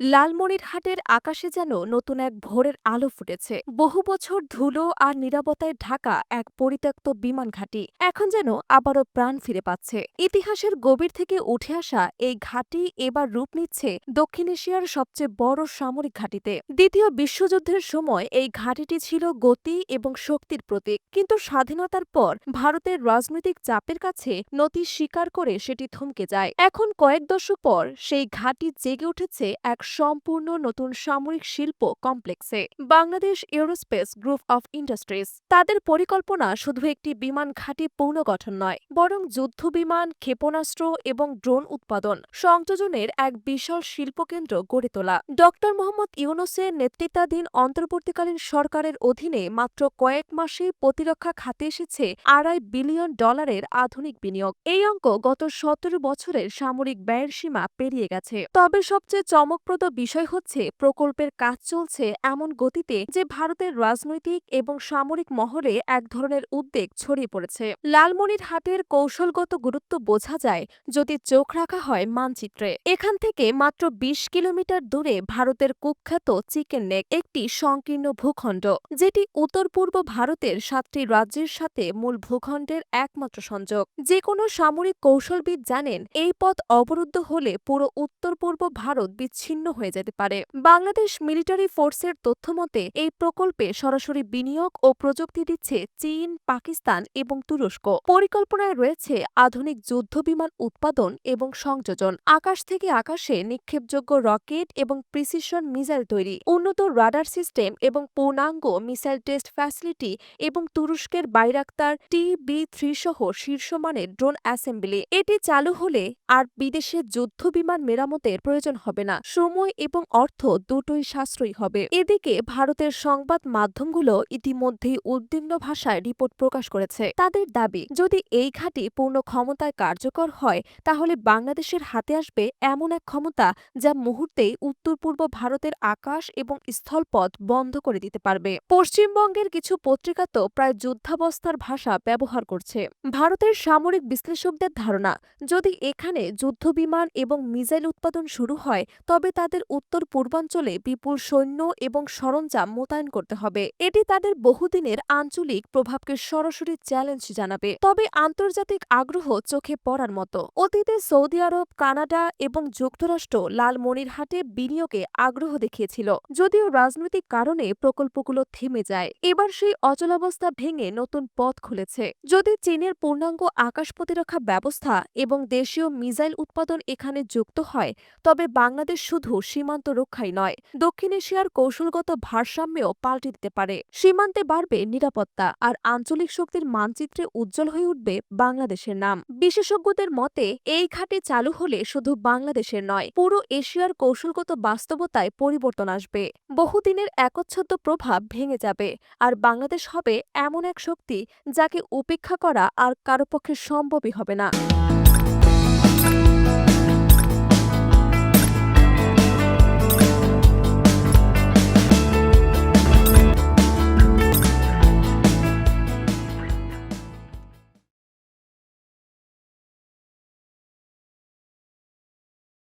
লালমনিরহাটের আকাশে যেন নতুন এক ভোরের আলো ফুটেছে। বহু বছর ধুলো আর নিরাপত্তায় ঢাকা এক পরিত্যক্ত বিমান ঘাঁটি, এখন যেন আবারও প্রাণ ফিরে পাচ্ছে। ইতিহাসের গভীর থেকে উঠে আসা এই ঘাঁটি এবার রূপ নিচ্ছে দক্ষিণ এশিয়ার সবচেয়ে বড় সামরিক ঘাঁটিতে। দ্বিতীয় বিশ্বযুদ্ধের সময় এই ঘাঁটিটি ছিল গতি এবং শক্তির প্রতীক। কিন্তু স্বাধীনতার পর ভারতের রাজনৈতিক চাপের কাছে নতি স্বীকার করে সেটি থমকে যায়। এখন কয়েক দশক পর সেই ঘাঁটি জেগে উঠেছে এক সম্পূর্ণ নতুন সামরিক শিল্প কমপ্লেক্সে। Bangladesh aerospace group of industries. তাদের পরিকল্পনা শুধু একটি বিমান ঘাঁটি পুনর্গঠন নয়, বরং যুদ্ধ বিমান, ক্ষেপণাস্ত্র এবং ড্রোন উৎপাদন, সংযোজনের এক বিশাল শিল্পকেন্দ্র গড়ে তোলা। ডক্টর মোহাম্মদ ইউনুসের নেতৃত্বাধীন অন্তর্বর্তীকালীন সরকারের অধীনে মাত্র কয়েক মাসে প্রতিরক্ষা খাতে এসেছে আড়াই বিলিয়ন ডলারের আধুনিক বিনিয়োগ। এই অঙ্ক গত সতেরো বছরের সামরিক ব্যয়ের সীমা পেরিয়ে গেছে। তবে সবচেয়ে চমকপ্রদ বিষয় হচ্ছে প্রকল্পের কাজ চলছে এমন গতিতে যে ভারতের রাজনৈতিক এবং সামরিক মহলে এক ধরনের উদ্বেগ ছড়িয়ে পড়েছে। লালমনিরহাটের কৌশলগত গুরুত্ব বোঝা যায় যদি চোখ রাখা হয় মানচিত্রে। এখান থেকে মাত্র ২০ কিলোমিটার দূরে ভারতের কুখ্যাত চিকেন নেক, একটি সংকীর্ণ ভূখণ্ড, যেটি উত্তর পূর্ব ভারতের সাতটি রাজ্যের সাথে মূল ভূখণ্ডের একমাত্র সংযোগ। যে কোনো সামরিক কৌশলবিদ জানেন, এই পথ অবরুদ্ধ হলে পুরো উত্তর পূর্ব ভারত বিচ্ছিন্ন হয়ে যেতে পারে। বাংলাদেশ মিলিটারি ফোর্সের তথ্যমতে এই প্রকল্পে সরাসরি বিনিয়োগ ও প্রযুক্তি দিচ্ছে চীন, পাকিস্তান এবং তুরস্ক। পরিকল্পনায় রয়েছে আধুনিক যুদ্ধবিমান উৎপাদন এবং সংযোজন। আকাশ থেকে আকাশে নিক্ষেপযোগ্য রকেট এবং প্রিসিশন মিসাইল তৈরি। উন্নত রাডার সিস্টেম এবং পূর্ণাঙ্গ মিসাইল টেস্ট ফ্যাসিলিটি এবং তুরস্কের বাইরাক্তার টি বি থ্রি সহ শীর্ষমানের ড্রোন অ্যাসেম্বলি। এটি চালু হলে আর বিদেশে যুদ্ধ বিমান মেরামতের প্রয়োজন হবে না। সময় এবং অর্থ দুটোই সাশ্রয়ী হবে। এদিকে ভারতের সংবাদ মাধ্যমগুলো ইতিমধ্যেই উদ্বিগ্ন ভাষায় রিপোর্ট প্রকাশ করেছে। তাদের দাবি, যদি এই ঘাঁটি পূর্ণ ক্ষমতায় কার্যকর হয়, তাহলে বাংলাদেশের হাতে আসবে এমন এক ক্ষমতা যা মুহূর্তেই উত্তর পূর্ব ভারতের আকাশ এবং স্থলপথ বন্ধ করে দিতে পারবে। পশ্চিমবঙ্গের কিছু পত্রিকা তো প্রায় যুদ্ধাবস্থার ভাষা ব্যবহার করছে। ভারতের সামরিক বিশ্লেষকদের ধারণা, যদি এখানে যুদ্ধবিমান এবং মিসাইল উৎপাদন শুরু হয়, তবে তাদের উত্তর পূর্বাঞ্চলে বিপুল সৈন্য এবং সরঞ্জাম মোতায়েন করতে হবে। এটি তাদের বহুদিনের আঞ্চলিক প্রভাবকে সরাসরি চ্যালেঞ্জ জানাবে। তবে আন্তর্জাতিক আগ্রহ চোখে পড়ার মতো। অতীতে সৌদি আরব, কানাডা এবং যুক্তরাষ্ট্র লালমনিরহাটে বিনিয়োগে আগ্রহ দেখিয়েছিল, যদিও রাজনৈতিক কারণে প্রকল্পগুলো থেমে যায়। এবার সেই অচলাবস্থা ভেঙে নতুন পথ খুলেছে। যদি চীনের পূর্ণাঙ্গ আকাশ প্রতিরক্ষা ব্যবস্থা এবং দেশীয় মিসাইল উৎপাদন এখানে যুক্ত হয়, তবে বাংলাদেশ শুধু সীমান্ত রক্ষাই নয়, দক্ষিণ এশিয়ার কৌশলগত ভারসাম্যও পাল্টে দিতে পারে। সীমান্তে বাড়বে নিরাপত্তা আর আঞ্চলিক শক্তির মানচিত্রে উজ্জ্বল হয়ে উঠবে বাংলাদেশের নাম। বিশেষজ্ঞদের মতে, এই ঘাঁটি চালু হলে শুধু বাংলাদেশের নয়, পুরো এশিয়ার কৌশলগত বাস্তবতায় পরিবর্তন আসবে। বহুদিনের একচ্ছত্র প্রভাব ভেঙে যাবে আর বাংলাদেশ হবে এমন এক শক্তি যাকে উপেক্ষা করা আর কারও পক্ষে সম্ভবই হবে না।